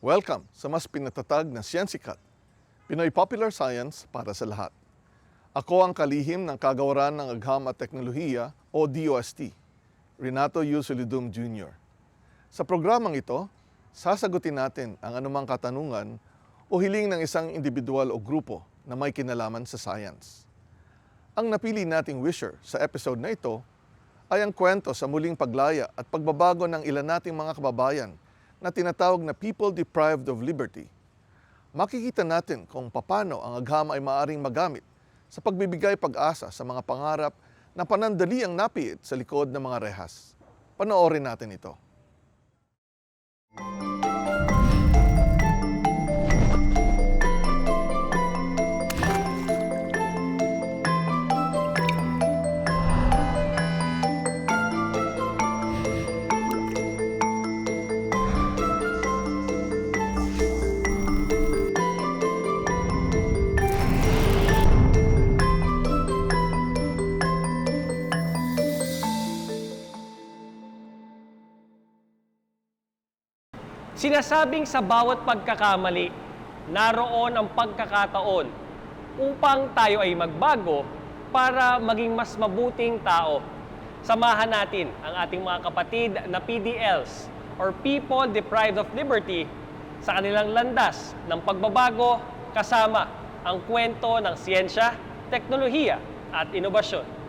Welcome sa mas pinatatag na Siyensikat, Pinoy Popular Science para sa lahat. Ako ang kalihim ng kagawaran ng Agham at Teknolohiya o DOST, Renato U. Solidum Jr. Sa programang ito, sasagutin natin ang anumang katanungan o hiling ng isang individual o grupo na may kinalaman sa science. Ang napili nating wisher sa episode na ito ay ang kwento sa muling paglaya at pagbabago ng ilan nating mga kababayan na tinatawag na people deprived of liberty. Makikita natin kung paano ang agham ay maaring magamit sa pagbibigay pag-asa sa mga pangarap na panandali ang napiit sa likod ng mga rehas. Panoorin natin ito. Sinasabing sa bawat pagkakamali, naroon ang pagkakataon upang tayo ay magbago para maging mas mabuting tao. Samahan natin ang ating mga kapatid na PDLs or People Deprived of Liberty sa kanilang landas ng pagbabago kasama ang kwento ng siyensya, teknolohiya at inobasyon.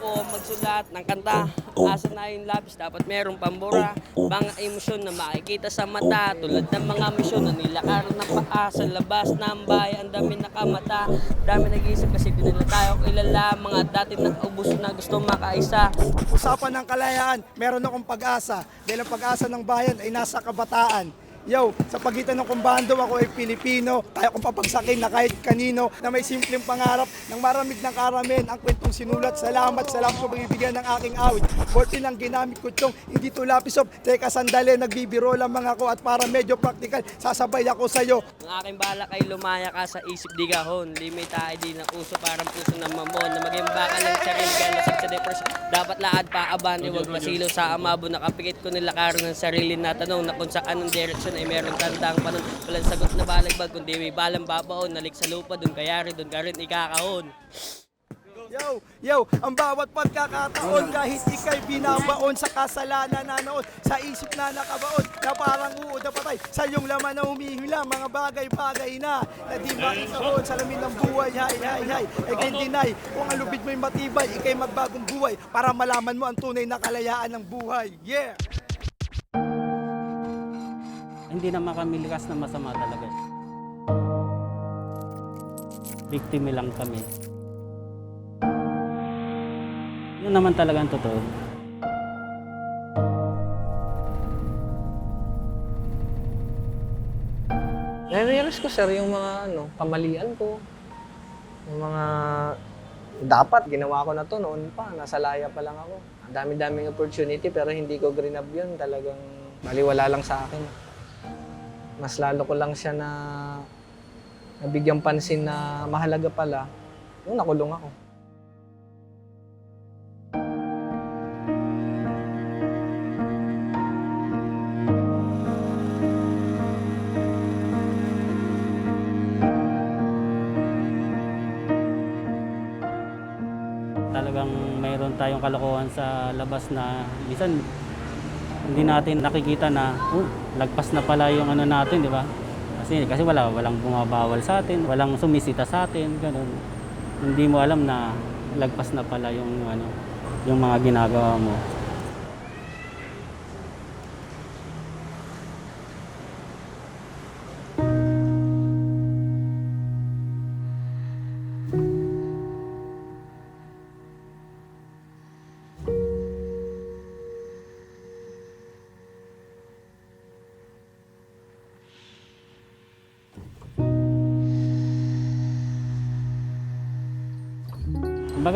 Ko magsulat ng kanta. Asa na yung labis, dapat merong pambura. Mga emosyon na makikita sa mata. Tulad ng mga misyon na nilakaran ng paa sa labas ng bayan. Ang dami nakamata. Dami nag-iisip kasi di nila tayo kilala. Mga dati na ubus na gusto makaisa. usapan ng kalayaan, meron akong pag-asa. Dahil ang pag-asa ng bayan ay nasa kabataan. Yo, sa pagitan ng kumbando ako ay Pilipino, kaya kong papagsakin na kahit kanino na may simpleng pangarap ng maramig ng karamen ang kwentong sinulat. Salamat, salamat sa pagbibigyan ng aking awit. 14 ang ginamit ko itong hindi to lapis of. Teka sandali, nagbibiro lamang ako at para medyo practical, sasabay ako sa'yo. Ang aking balak ay lumaya ka sa isip di kahon. Limit tayo di ng puso parang puso ng mamon. Na maging baka ng sarili ka lasig sa depression. Dapat laad pa abante, huwag masilo sa amabo. Nakapikit ko nilakaran ng sarili na tanong na kung sa anong direksyon ay meron tandang panon. Walang sagot na balagbag kundi may balang babaon. Nalik sa lupa dun kayari dun ka rin ikakahon. Yo, yo, ang bawat pagkakataon kahit ikay binabaon sa kasalanan na noon, sa isip na nakabaon, na parang uod na patay, sa iyong laman na humihila, mga bagay-bagay na, na di makikahon sa lamin ng buhay, hay, hay, hay, ay kay deny, kung ang lubid mo'y matibay, ikay magbagong buhay, para malaman mo ang tunay na kalayaan ng buhay, yeah! hindi naman kami likas na masama talaga. Biktima lang kami. Naman talaga ang totoo. Nare-realize ko sir yung mga ano, kamalian ko. Yung mga dapat ginawa ko na to noon pa, nasa laya pa lang ako. Ang dami-daming opportunity pero hindi ko grinab yun. Talagang baliwala lang sa akin. Mas lalo ko lang siya na nabigyan pansin na mahalaga pala nung nakulong ako. Sa labas na minsan hindi natin nakikita na oh, lagpas na pala yung ano natin, di ba? Kasi kasi wala walang bumabawal sa atin, walang sumisita sa atin, ganun. Hindi mo alam na lagpas na pala yung ano, yung mga ginagawa mo.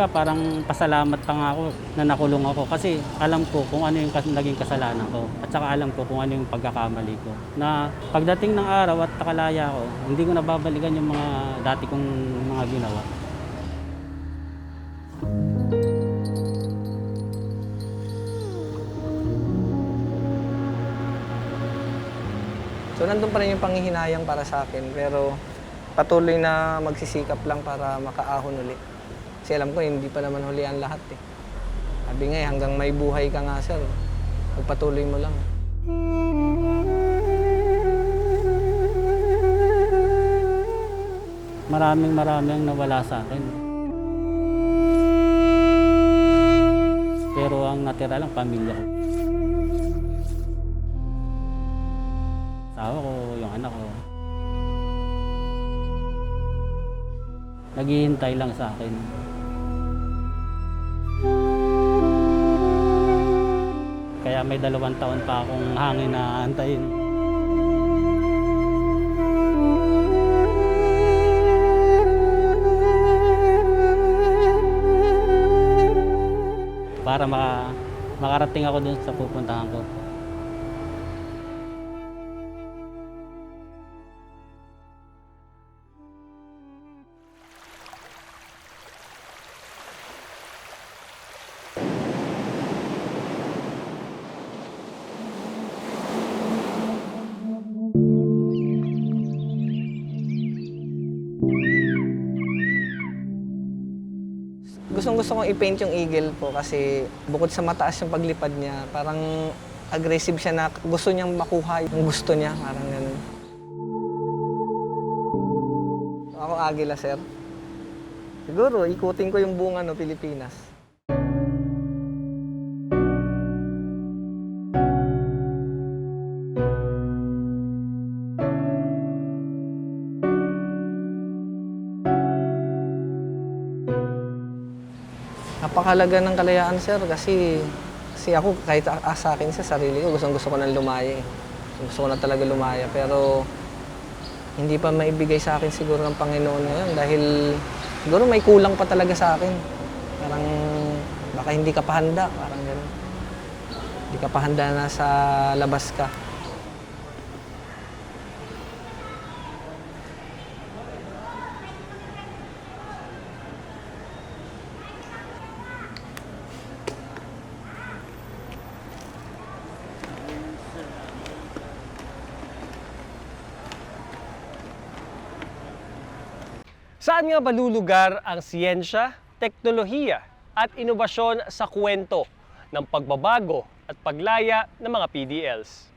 kumbaga parang pasalamat pa nga ako na nakulong ako kasi alam ko kung ano yung kas- naging kasalanan ko at saka alam ko kung ano yung pagkakamali ko. Na pagdating ng araw at takalaya ko, hindi ko nababalikan yung mga dati kong mga ginawa. So nandun pa rin yung panghihinayang para sa akin pero patuloy na magsisikap lang para makaahon ulit. Kasi alam ko, hindi pa naman huli ang lahat eh. Sabi nga eh, hanggang may buhay ka nga sir, magpatuloy mo lang. Maraming maraming nawala sa akin. Pero ang natira lang, pamilya ko. Asawa ko, yung anak ko. Naghihintay lang sa akin. May dalawang taon pa akong hangin na antayin. para maka, makarating ako dun sa pupuntahan ko. Gustong gusto kong i-paint yung eagle po kasi bukod sa mataas yung paglipad niya, parang aggressive siya na gusto niyang makuha yung gusto niya, parang ganun. Ako agila, sir. Siguro, ikutin ko yung buong ano, Pilipinas. Napakalaga ng kalayaan, sir, kasi kasi ako kahit a- sa akin sa sarili ko, gustong gusto ko nang lumaya. eh. Gusto ko na talaga lumaya, pero hindi pa maibigay sa akin siguro ng Panginoon ngayon dahil siguro may kulang pa talaga sa akin. Parang baka hindi ka pa handa, parang gano'n. Hindi ka pa handa na sa labas ka. Saan nga balulugar ang siyensya, teknolohiya at inobasyon sa kwento ng pagbabago at paglaya ng mga PDLs?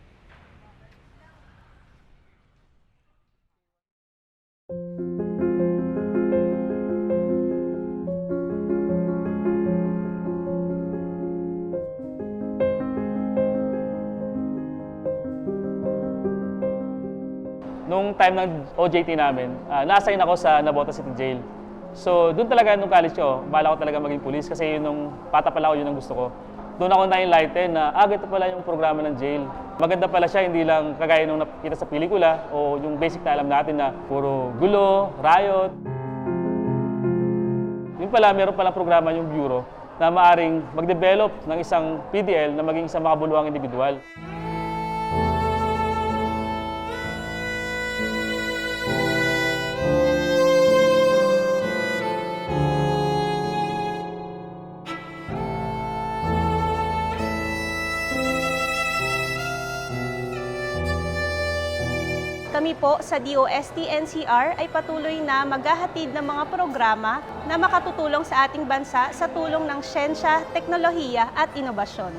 Nung time ng OJT namin, uh, na-assign ako sa Nabota City Jail. So, doon talaga nung college ko, bala ko talaga maging police kasi yun nung bata pala ako, yun ang gusto ko. Doon ako na-enlighten na, ah, ganito pala yung programa ng jail. Maganda pala siya, hindi lang kagaya nung nakita sa pelikula o yung basic na alam natin na puro gulo, riot. Yun pala, meron palang programa yung bureau na maaring mag-develop ng isang PDL na maging isang makabuluhang individual. Po sa DOST-NCR ay patuloy na maghahatid ng mga programa na makatutulong sa ating bansa sa tulong ng siyensya, teknolohiya at inobasyon.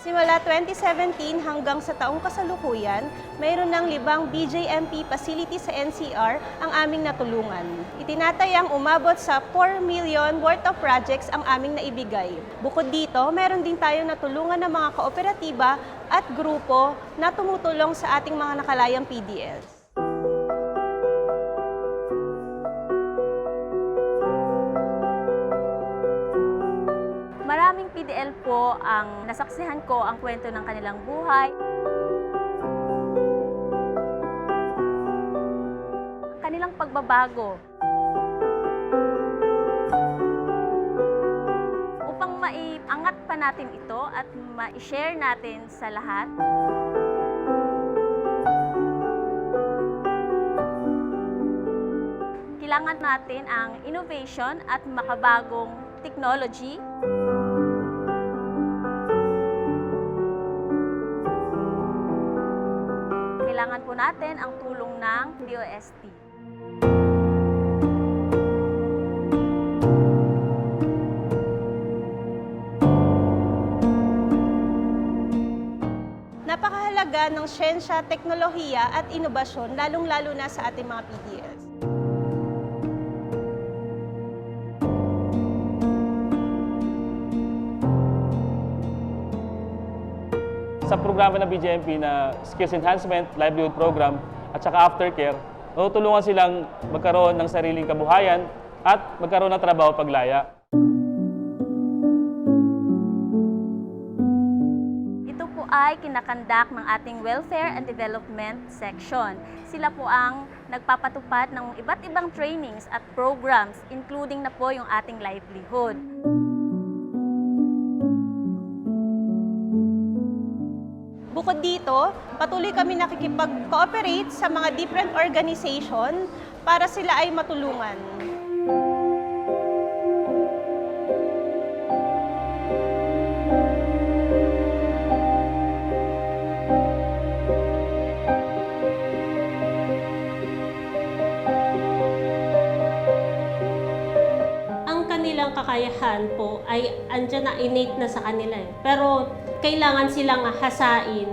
Simula 2017 hanggang sa taong kasalukuyan, mayroon ng libang BJMP facility sa NCR ang aming natulungan. Itinatayang umabot sa 4 million worth of projects ang aming naibigay. Bukod dito, meron din tayong natulungan ng mga kooperatiba at grupo na tumutulong sa ating mga nakalayang PDLs. Maraming PDL po ang nasaksihan ko ang kwento ng kanilang buhay. Ang kanilang pagbabago. pa natin ito at ma-share natin sa lahat. Kailangan natin ang innovation at makabagong technology. Kailangan po natin ang tulong ng DOST. Napakahalaga ng siyensya, teknolohiya at inobasyon, lalong-lalo na sa ating mga PDLs. Sa programa ng BJMP na Skills Enhancement, Livelihood Program, at saka Aftercare, tutulungan silang magkaroon ng sariling kabuhayan at magkaroon ng trabaho paglaya. Ay kinakandak ng ating Welfare and Development Section. Sila po ang nagpapatupad ng iba't ibang trainings at programs, including na po yung ating livelihood. Bukod dito, patuloy kami nakikipag-cooperate sa mga different organization para sila ay matulungan. Kakayahan po ay andyan na innate na sa kanila eh. Pero kailangan silang hasain,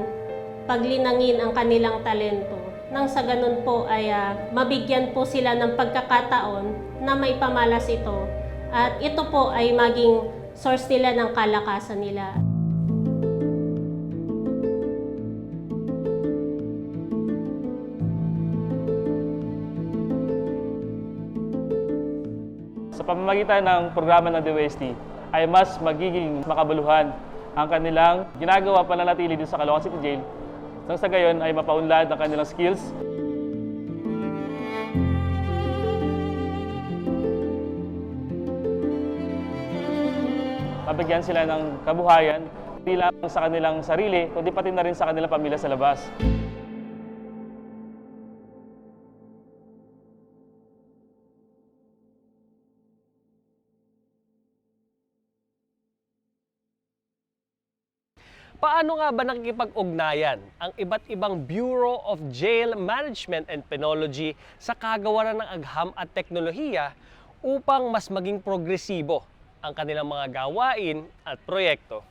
paglinangin ang kanilang talento. Nang sa ganun po ay ah, mabigyan po sila ng pagkakataon na may pamalas ito. At ito po ay maging source nila ng kalakasan nila. Pamamagitan ng programa ng DOST ay mas magiging makabaluhan ang kanilang ginagawa pananatili din sa Caloocan City Jail nang sa gayon ay mapaunlad ang kanilang skills mabigyan sila ng kabuhayan, hindi lang sa kanilang sarili, kundi pati na rin sa kanilang pamilya sa labas. Paano nga ba nakikipag-ugnayan ang iba't ibang Bureau of Jail Management and Penology sa kagawaran ng agham at teknolohiya upang mas maging progresibo ang kanilang mga gawain at proyekto?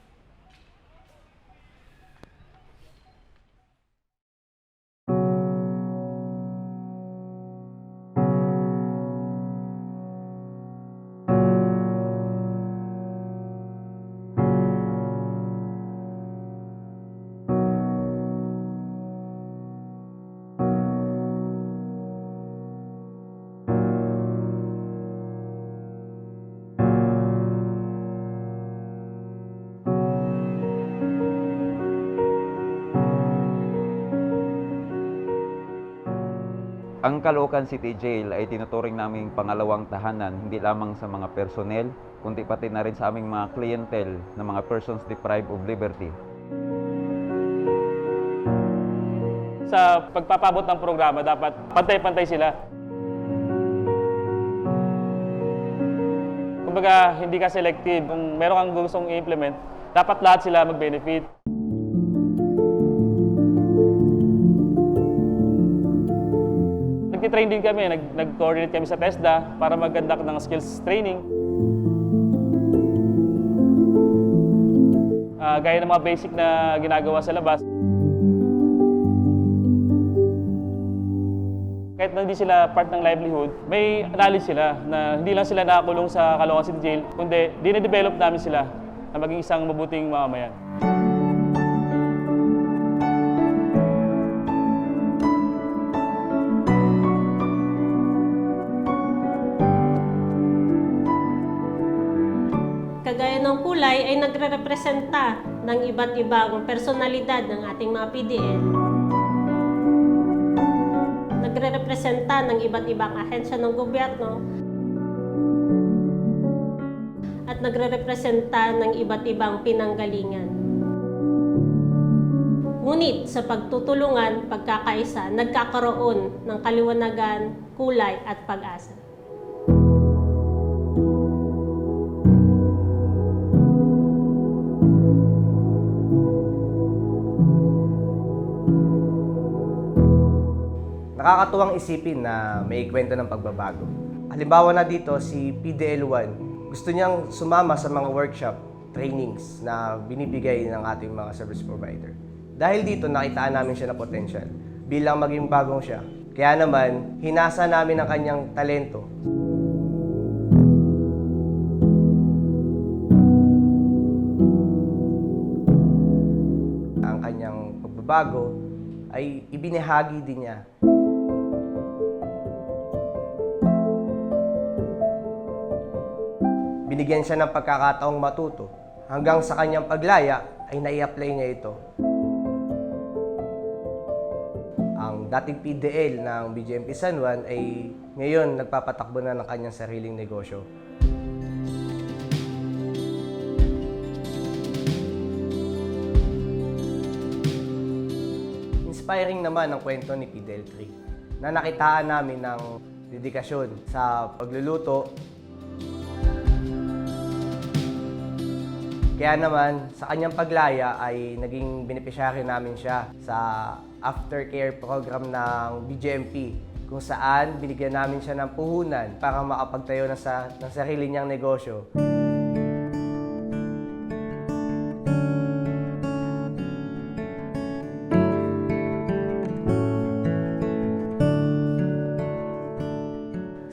Ang Caloocan City Jail ay tinuturing naming pangalawang tahanan hindi lamang sa mga personnel, kundi pati na rin sa aming mga clientele na mga persons deprived of liberty. Sa pagpapabot ng programa, dapat pantay-pantay sila. Kumbaga, hindi ka selective. Kung meron kang gustong i-implement, dapat lahat sila mag-benefit. Nagtitrain din kami, nag- nag-coordinate kami sa TESDA para mag-conduct ng skills training. Ah, gaya ng mga basic na ginagawa sa labas. Kahit na hindi sila part ng livelihood, may knowledge sila na hindi lang sila nakakulong sa Caloocan City Jail, kundi dine-develop namin sila na maging isang mabuting mamamayan. Kulay ay nagre-representa ng iba't ibang personalidad ng ating mga PDL. Nagre-representa ng iba't ibang ahensya ng gobyerno at nagre-representa ng iba't ibang pinanggalingan. Ngunit sa pagtutulungan, pagkakaisa, nagkakaroon ng kaliwanagan, kulay at pag-asa. Nakakatuwang isipin na may kwento ng pagbabago. Halimbawa na dito si PDL1, gusto niyang sumama sa mga workshop, trainings na binibigay ng ating mga service provider. Dahil dito nakitaan namin siya na potential bilang maging bagong siya. Kaya naman, hinasa namin ang kanyang talento ang kanyang pagbabago ay ibinahagi din niya. Binigyan siya ng pagkakataong matuto. Hanggang sa kanyang paglaya ay nai-apply niya ito. Ang dating PDL ng BGMP San Juan ay ngayon nagpapatakbo na ng kanyang sariling negosyo. Inspiring naman ang kwento ni Fidel Tree na nakitaan namin ng dedikasyon sa pagluluto. Kaya naman, sa kanyang paglaya ay naging beneficiary namin siya sa aftercare program ng BGMP kung saan binigyan namin siya ng puhunan para makapagtayo na sa, ng sarili niyang negosyo.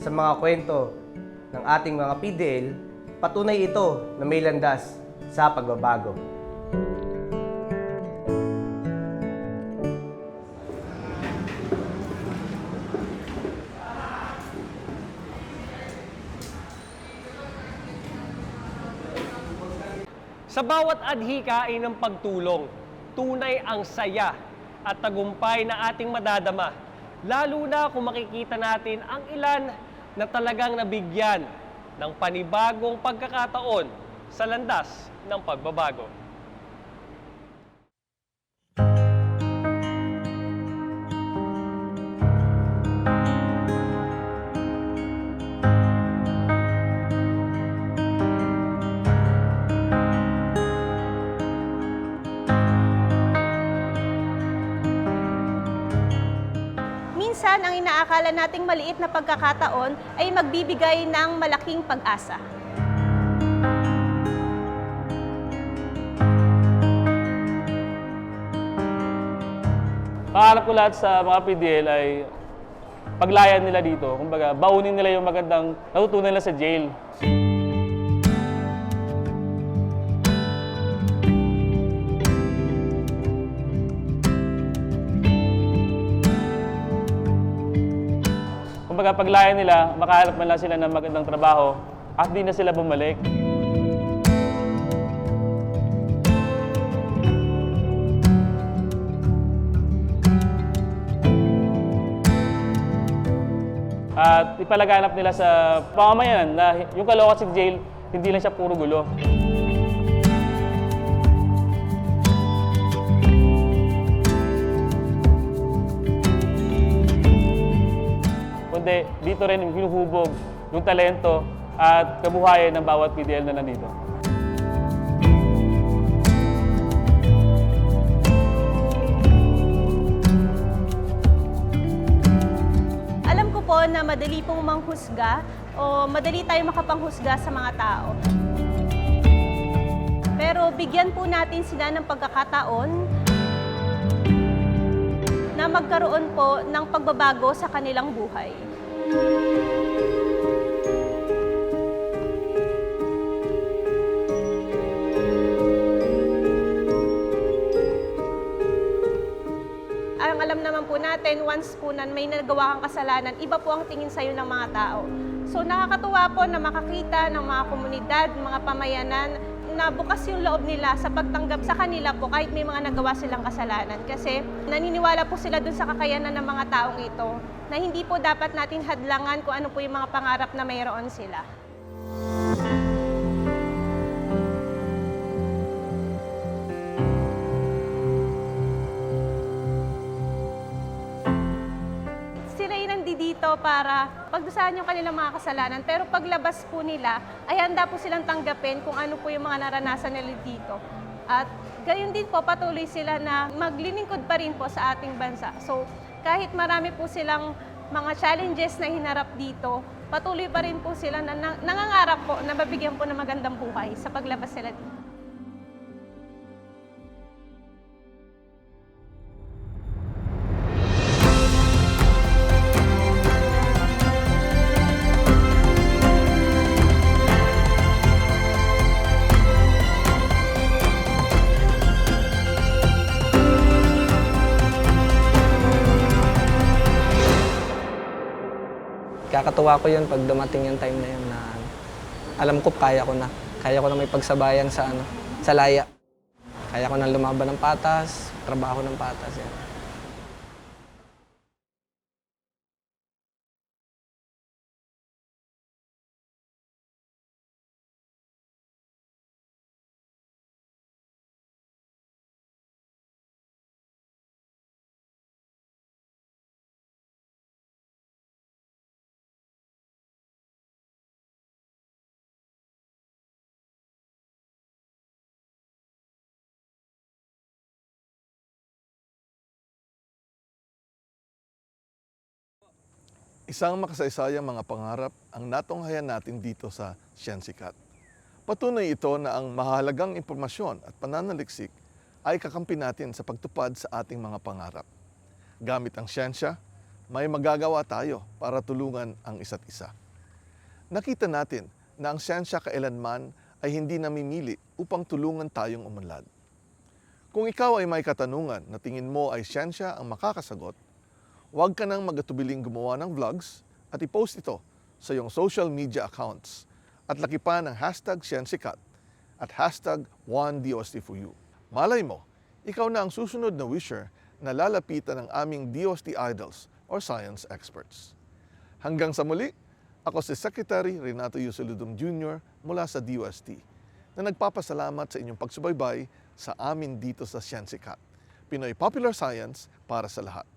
sa mga kwento ng ating mga PDL, patunay ito na may landas sa pagbabago. Sa bawat adhikain ng pagtulong, tunay ang saya at tagumpay na ating madadama. Lalo na kung makikita natin ang ilan na talagang nabigyan ng panibagong pagkakataon sa landas ng pagbabago. Minsan, ang inaakala nating maliit na pagkakataon ay magbibigay ng malaking pag-asa. Pangarap ko lahat sa mga PDL ay paglayan nila dito. Kumbaga, baunin nila yung magandang natutunan nila sa jail. Kumbaga, paglayan nila, makahanap man lang sila ng magandang trabaho at di na sila bumalik. At ipalaganap nila sa pamamayan na yung Caloocan City Jail, hindi lang siya puro gulo. Kundi dito rin hinuhubog yung talento at kabuhayan ng bawat PDL na nandito. Na madali pong manghusga o madali tayo makapanghusga sa mga tao. Pero bigyan po natin sila ng pagkakataon na magkaroon po ng pagbabago sa kanilang buhay. Po natin, once po na may nagawa kang kasalanan, iba po ang tingin sa'yo ng mga tao. So nakakatuwa po na makakita ng mga komunidad, mga pamayanan, na bukas yung loob nila sa pagtanggap sa kanila po kahit may mga nagawa silang kasalanan. Kasi naniniwala po sila dun sa kakayanan ng mga taong ito na hindi po dapat natin hadlangan kung ano po yung mga pangarap na mayroon sila. sila nandito para pagdusahan yung kanilang mga kasalanan. Pero paglabas po nila, ay handa po silang tanggapin kung ano po yung mga naranasan nila dito. At gayon din po, patuloy sila na maglilingkod pa rin po sa ating bansa. So, kahit marami po silang mga challenges na hinarap dito, patuloy pa rin po sila na, na nangangarap po na mabigyan po ng magandang buhay sa paglabas sila dito. Kakatuwa ko yun pag dumating yung time na yun na alam ko kaya ko na. Kaya ko na may pagsabayan sa ano, sa laya. Kaya ko na lumaban ng patas, trabaho ng patas. Yan. Isang makasaysayang mga pangarap ang natunghayan natin dito sa Siyensikat. Patunay ito na ang mahalagang impormasyon at pananaliksik ay kakampi natin sa pagtupad sa ating mga pangarap. Gamit ang siyensya, may magagawa tayo para tulungan ang isa't isa. Nakita natin na ang siyensya kailanman ay hindi namimili upang tulungan tayong umunlad. Kung ikaw ay may katanungan na tingin mo ay siyensya ang makakasagot, huwag ka nang magatubiling gumawa ng vlogs at i-post ito sa iyong social media accounts at lakipan ng hashtag Siyensikat at hashtag OneDOST4U. Malay mo, ikaw na ang susunod na wisher na lalapitan ng aming DOST idols or science experts. Hanggang sa muli, ako si Secretary Renato Yusoludum Jr. mula sa DOST na nagpapasalamat sa inyong pagsubaybay sa amin dito sa Siyensikat. Pinoy Popular Science para sa lahat.